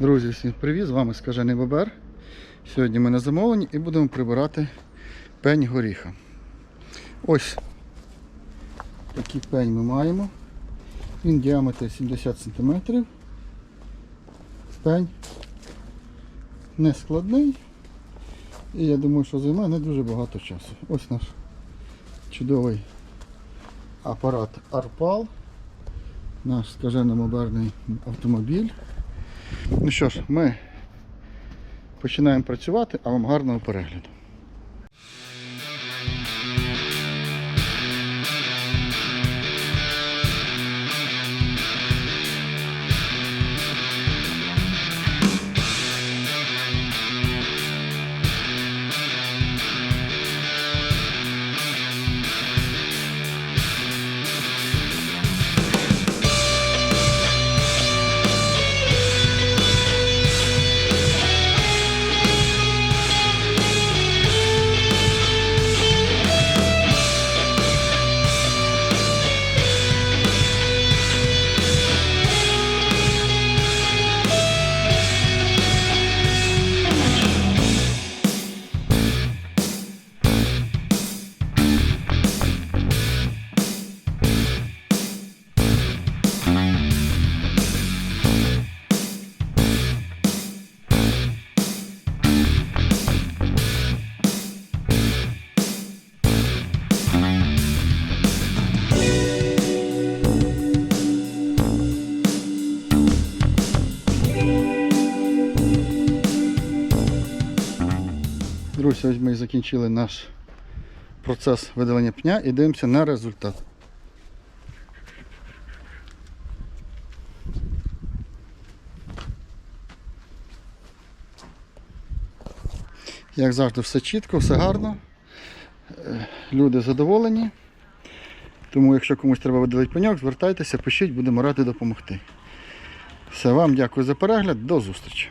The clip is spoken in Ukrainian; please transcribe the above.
Друзі, всім привіт! З вами Скажений Бобер. Сьогодні ми на замовленні і будемо прибирати пень горіха. Ось такий пень ми маємо. Він діаметр 70 см. Пень не складний. І я думаю, що займе не дуже багато часу. Ось наш чудовий апарат Арпал. Наш скажено-моберний автомобіль. Ну що ж, ми починаємо працювати, а вам гарного перегляду. Друзі, ось ми і закінчили наш процес видалення пня і дивимося на результат. Як завжди, все чітко, все гарно. Е, Люди задоволені. Тому, якщо комусь треба видалити пеньок, звертайтеся, пишіть, будемо раді допомогти. Все, вам дякую за перегляд, до зустрічі.